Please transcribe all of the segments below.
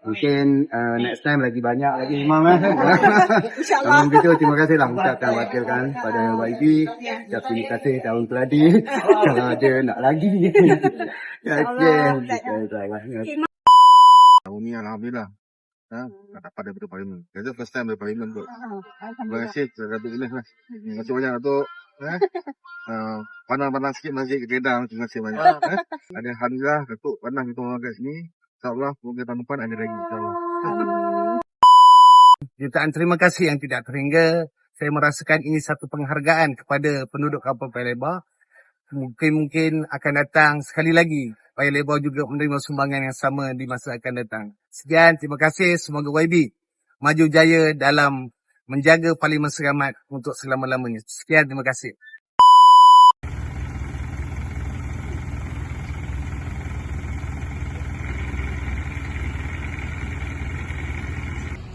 Mungkin uh, next time lagi banyak lagi Imam eh. InsyaAllah. Kalau begitu terima kasihlah ucapkan wakil kan pada YB. Ucap terima kasih tahun keladi. Kalau ada nak lagi. Ya, Okey. Okey, Tahun ni Alhamdulillah. Ha, nak dapat daripada parlimen. Itu first time daripada parlimen tu. Terima Alhamdulillah. kasih terhadap ini lah. Terima kasih banyak Datuk. Eh? Uh, pandang-pandang sikit masjid ke Kedah. Terima kasih banyak. Eh? Ada Alhamdulillah Datuk pandang kita orang kat sini. InsyaAllah semoga tahun depan ada lagi. InsyaAllah. Jutaan terima kasih yang tidak terhingga. Saya merasakan ini satu penghargaan kepada penduduk kampung Paya Lebar. Mungkin-mungkin akan datang sekali lagi. Paya Lebar juga menerima sumbangan yang sama di masa akan datang. Sekian, terima kasih. Semoga YB maju jaya dalam menjaga Parlimen Seramat untuk selama-lamanya. Sekian, terima kasih.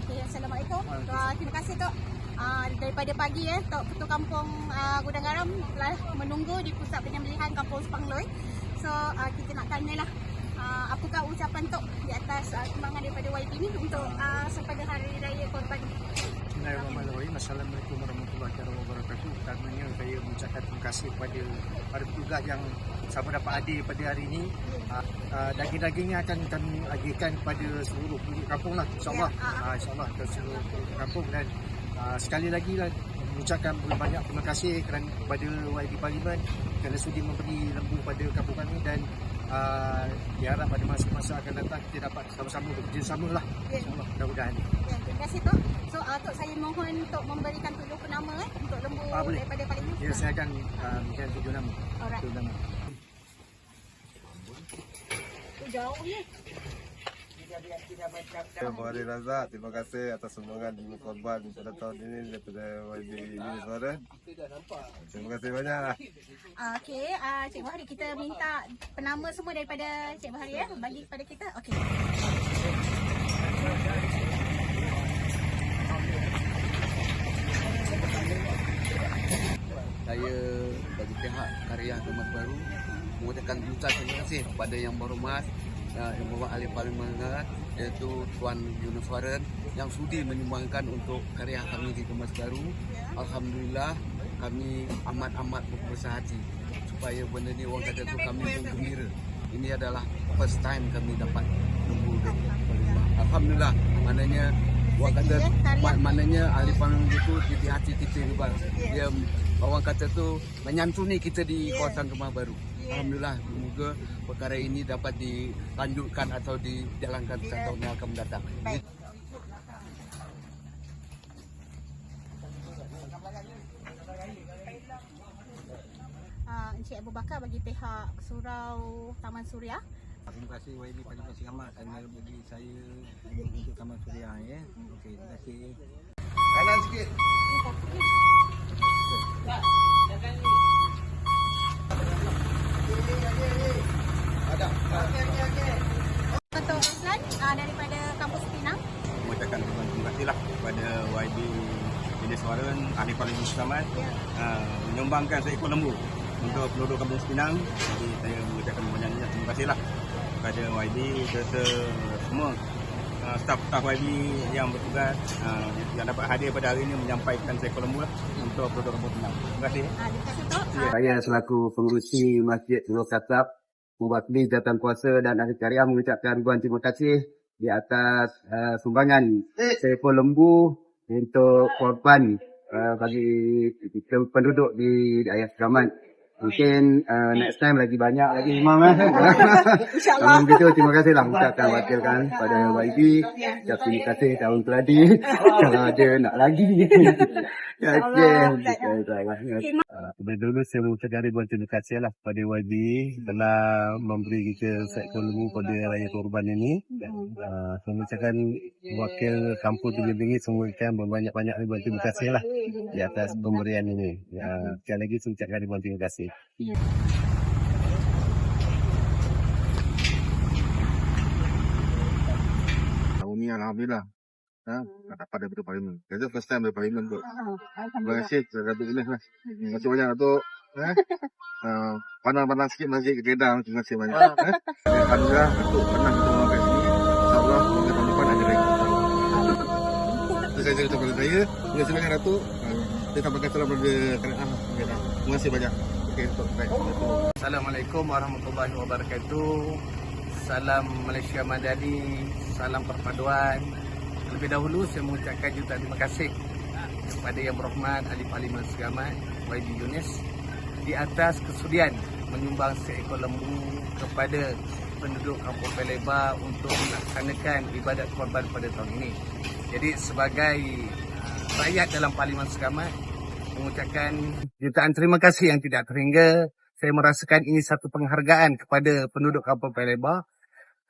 Okay, Assalamualaikum. Uh, terima kasih Tok. Uh, daripada pagi eh, Tok Ketua Kampung uh, Gudang Garam telah menunggu di pusat penyembelihan Kampung Sepangloi. So, uh, kita nak tanyalah uh, apakah ucapan Tok di atas uh, sumbangan daripada YB ni untuk uh, sepada Hari Raya Korban Bismillahirrahmanirrahim. Assalamualaikum warahmatullahi wabarakatuh. Pertamanya saya mengucapkan terima kasih kepada para petugas yang sama dapat hadir pada hari ini. Uh, uh, daging-dagingnya akan kami agihkan kepada seluruh penduduk kampung lah. InsyaAllah. Ya, ah. Uh, InsyaAllah ke seluruh penduduk kampung dan uh, sekali lagi lah mengucapkan banyak terima kasih kerana kepada YB Parlimen kerana sudi memberi lembu pada kampung kami dan uh, diharap pada masa-masa akan datang kita dapat sama-sama bekerjasama lah. Ya. InsyaAllah mudah-mudahan. Ya, terima kasih Tok. So, uh, Tok saya mohon untuk memberikan tujuh penama eh, untuk lembu Ah, boleh. daripada Parlimen. Ya, saya akan uh, berikan tujuh nama. Alright. Tujuh nama. Tu jauh ni. Terima kasih Razak. Terima kasih atas sumbangan ibu korban pada tahun ini daripada YB Ini Suara. Terima kasih banyak. Uh, Okey, uh, Cik Bahari kita minta penama semua daripada Cik Bahari ya bagi kepada kita. Okey. saya bagi pihak karya Kemas Baru mengucapkan ucapan terima kasih kepada yang berhormat uh, yang berhormat ahli parlimen negara iaitu Tuan Yunus Waran yang sudi menyumbangkan untuk karya kami di Kemas Baru. Alhamdulillah kami amat-amat berbesar hati supaya benda ni orang kata tu kami pun gembira. Ini adalah first time kami dapat dari Palembang. Alhamdulillah maknanya orang kata Rezeki, ya, karya. ma- maknanya parlimen itu di hati kita juga. Dia orang kata tu menyantuni kita di kawasan rumah baru. Alhamdulillah semoga perkara ini dapat dilanjutkan atau dijalankan satu tahun yang akan mendatang. Baik. Uh, Encik Abu Bakar bagi pihak Surau Taman Suria. Terima kasih YB Parlimen Selamat kerana bagi saya untuk Taman Suria ya. Okey, terima kasih. Kanan sikit. Ketua Islan uh, daripada Kampus Pinang. mengucapkan terima kasih lah kepada YB Jenis Suaran Ahli Parlimen Selamat uh, menyumbangkan seekor lembu untuk penduduk Kampung Sepinang. Jadi saya mengucapkan banyak-banyak terima kasih lah kepada YB serta semua uh, staf-staf YB yang bertugas uh, yang dapat hadir pada hari ini menyampaikan seekor lembu lah untuk penduduk Kampung Sepinang. Terima kasih. Kasih Tok. Uh, Saya selaku pengurusi Masjid Nurul Kasab, mewakili jawatan kuasa dan ahli karya mengucapkan ribuan terima kasih di atas uh, sumbangan seekor lembu untuk korban uh, bagi penduduk di daerah Seramat. Mungkin uh, next time lagi banyak lagi Imam eh. InsyaAllah. Kalau begitu terima kasihlah ucapkan wakil kan pada YB. Ucap terima kasih tahun keladi. Kalau ada nak lagi. Ya. Okey, Terlebih dulu saya mengucapkan ribuan terima kasih lah kepada YB telah memberi kita seekor lembu pada raya korban ini. Dan, uh, saya mengucapkan wakil kampung Tuli Bingi semua ikan berbanyak-banyak ribuan terima kasih lah di atas pemberian ini. Uh, sekali lagi saya ucapkan ribuan terima kasih. Tahun ni Alhamdulillah. Ha, nak dapat daripada parlimen. Itu first time daripada parlimen tu. Terima Alhamdulillah. kasih ini lah. Terima kasih banyak Datuk. Eh? Uh, pandang-pandang sikit masjid ke Kedah. Terima kasih banyak. Eh? Alhamdulillah Datuk pandang kita orang kat sini. InsyaAllah semoga tahun depan saya ucapkan kepada saya. Mungkin silakan Datuk. Uh, saya sampaikan salam kepada kerajaan. Terima kasih banyak. Okey, Datuk. Baik. Datuk. Assalamualaikum warahmatullahi wabarakatuh. Salam Malaysia Madani, salam perpaduan. Terlebih dahulu saya mengucapkan jutaan terima kasih kepada Yang Berhormat Ahli Parlimen Segamat YB Yunis di atas kesudian menyumbang seekor lembu kepada penduduk Kampung Peleba untuk melaksanakan ibadat korban pada tahun ini. Jadi sebagai rakyat dalam Parlimen Segamat mengucapkan jutaan terima kasih yang tidak terhingga saya merasakan ini satu penghargaan kepada penduduk Kampung Peleba.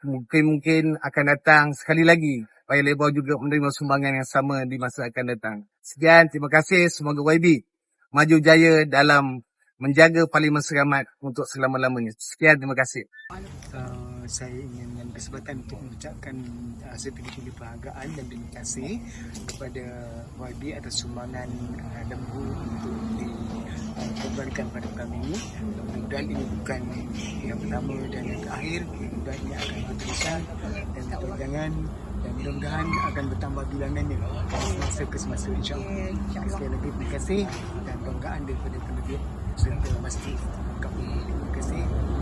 Mungkin-mungkin akan datang sekali lagi. Paya Lebar juga menerima sumbangan yang sama di masa akan datang. Sekian, terima kasih. Semoga YB maju jaya dalam menjaga Parlimen Seramat untuk selama-lamanya. Sekian, terima kasih. Uh, saya ingin mengambil kesempatan untuk mengucapkan uh, setinggi-tinggi penghargaan dan terima kasih kepada YB atas sumbangan uh, lembu untuk dikorbankan pada kami ini. Mudah-mudahan ini bukan yang pertama dan yang terakhir. Mudah-mudahan ini akan berterusan dan berkepanjangan dan mudah-mudahan akan bertambah bilangannya semasa ke semasa insyaAllah. Sekali lagi terima kasih dan banggaan daripada penduduk serta masjid. Terima kasih.